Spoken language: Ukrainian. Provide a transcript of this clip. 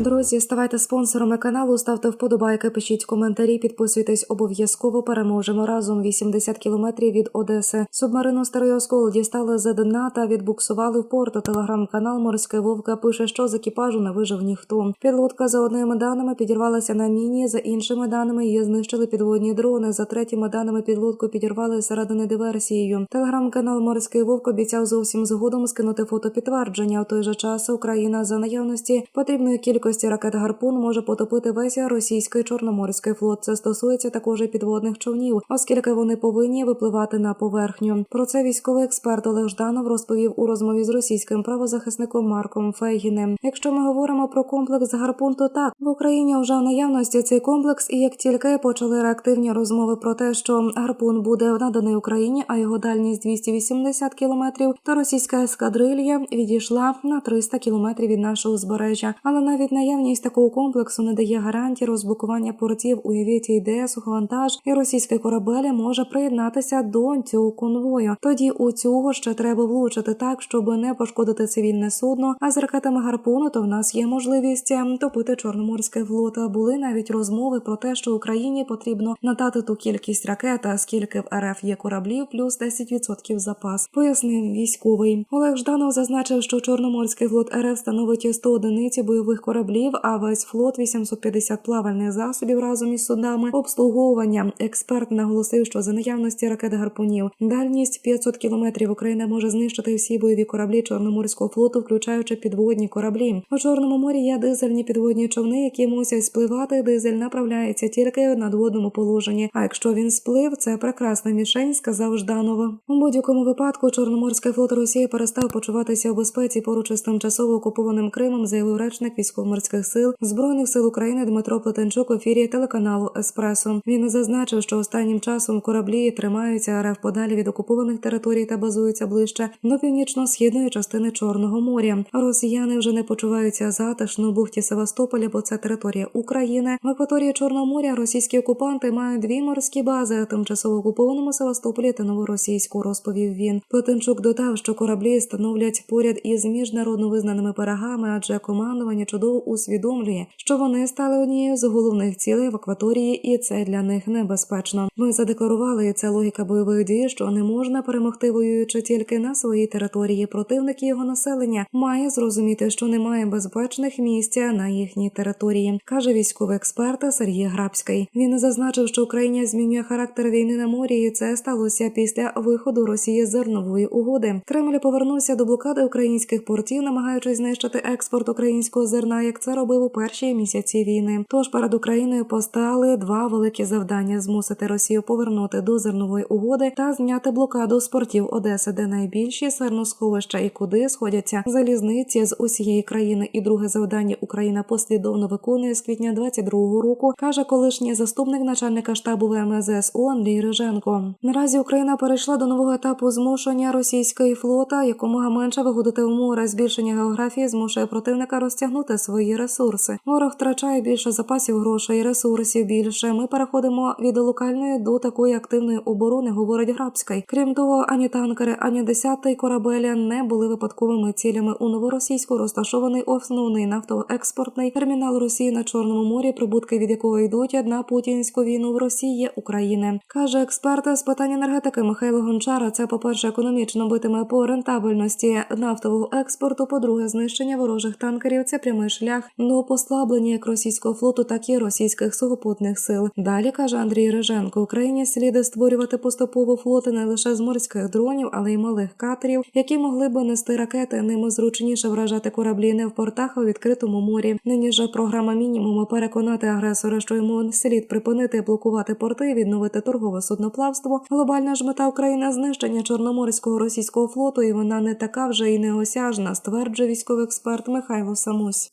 Друзі, ставайте спонсорами каналу, ставте вподобайки, пишіть коментарі, підписуйтесь обов'язково. Переможемо разом 80 кілометрів від Одеси. Субмарину Старий Оскол дістали з дна та відбуксували в порт. Телеграм-канал Морське Вовка пише, що з екіпажу не вижив ніхто. Підлодка за одними даними підірвалася на міні. За іншими даними її знищили підводні дрони. За третіми даними підлодку підірвали середини диверсією. Телеграм-канал Морський Вовк обіцяв зовсім згодом скинути фото підтвердження. В той же час Україна за наявності потрібної кількості ракет гарпун може потопити весь російський чорноморський флот. Це стосується також і підводних човнів, оскільки вони повинні випливати на поверхню. Про це військовий експерт Олег Жданов розповів у розмові з російським правозахисником Марком Фейгіним. Якщо ми говоримо про комплекс гарпун, то так в Україні вже в наявності цей комплекс, і як тільки почали реактивні розмови про те, що гарпун буде наданий Україні, а його дальність 280 кілометрів, то російська ескадрилья відійшла на 300 кілометрів від нашого узбережжя. Але навіть наявність такого комплексу не дає гарантії розблокування портів. Уявіть ідея суховантаж, і російський корабель може приєднатися до цього конвою. Тоді у цього ще треба влучити так, щоб не пошкодити цивільне судно. А з ракетами гарпуну то в нас є можливість ем, топити чорноморське флот. Були навіть розмови про те, що Україні потрібно надати ту кількість ракет, скільки в РФ є кораблів, плюс 10% запас. Пояснив військовий Олег Жданов зазначив, що чорноморський флот РФ становить 100 одиниць бойових кораблів, а весь флот 850 плавальних засобів разом із судами обслуговування. Експерт наголосив, що за наявності ракет гарпунів дальність 500 кілометрів Україна може знищити всі бойові кораблі Чорноморського флоту, включаючи підводні кораблі. У чорному морі є дизельні підводні човни, які мусять спливати. Дизель направляється тільки в надводному положенні. А якщо він сплив, це прекрасна мішень, сказав Жданова. У будь-якому випадку Чорноморський флот Росії перестав почуватися у безпеці поруч із тимчасово окупованим Кримом, заявив речник військово-морських сил збройних сил України Дмитро Плетенчук в ефірі телеканалу Еспресо. Він зазначив, що останнім часом кораблі тримаються РФ подалі від окупованих територій та базуються ближче до північно-східної частини Чорного моря. Росіяни вже не почуваються затишно у бухті Севастополя, бо це територія України. В акваторії Чорного моря російські окупанти мають дві морські бази, тимчасово окупованому Севастополі та новоросійську, розповів він. Плетенчук додав, що кораблі становлять поряд із міжнародно визнаними берегами, адже командування чудово усвідомлює, що вони стали однією з головних цілей в акваторії, і це для них небезпечно. Ми задекларували і це логіка бойових дій, що не можна перемогти воюючи тільки на своїй території. Противник і його населення має зрозуміти, що немає безпечних місць на їхній території, каже військовий експерт Сергій Грабський. Він зазначив, що Україна змінює характер війни на морі, і це сталося після виходу Росії з зернової угоди. Кремль повернувся до блокади українських портів, намагаючись знищити експорт українського зерна, як це робив у перші місяці війни. Тож перед Україною постали два великі завдання: змусити Росію повернути до зернової угоди та зняти блокаду з портів Одеси, де найбільші зерносховища і куди сходяться залізниці з усієї країни. І друге завдання Україна послідовно виконує з квітня 22-го року, каже колишній заступник начальника штабу ВМЗСУ Андрій Риженко. Наразі Україна перейшла до нового етапу змушення російської флота, якомога менше виходити в море. Збільшення географії змушує противника розтягнути свої ресурси. Ворог втрачає більше запасів грошей, ресурсів більше. Ми переходимо від локальної до такої активної оборони, говорить Грабський. Крім того, ані танкери, ані десятий корабеля не були випадковими цілями у новоросійську розташований основний нафтоекспортний термінал Росії на Чорному морі, прибутки від якого йдуть на путінську війну в Росії України, каже експерт з питань енергетики Михайло Гончара. Це, по перше, економічно битиме по рентабельності нафтового експорту. По-друге, знищення ворожих танкерів це прямий шлях до послаблення як російського флоту, так і російських сухопутних сил. Далі каже Андрій Реженко, Україні слід створювати поступово флоти не лише з морських дронів, але й малих катерів, які могли би нести ракети. Ними зручніше вражати кораблі не в портах, а у відкритому морі. Нині ж програма мінімуму переконати агресора, що йому слід припинити блокувати порти, відновити торгове судноплавство. Глобальна ж мета України знищення чорноморського російського флоту, і вона не така вже і неосяжна, стверджує військовий експерт Михайло Самусь.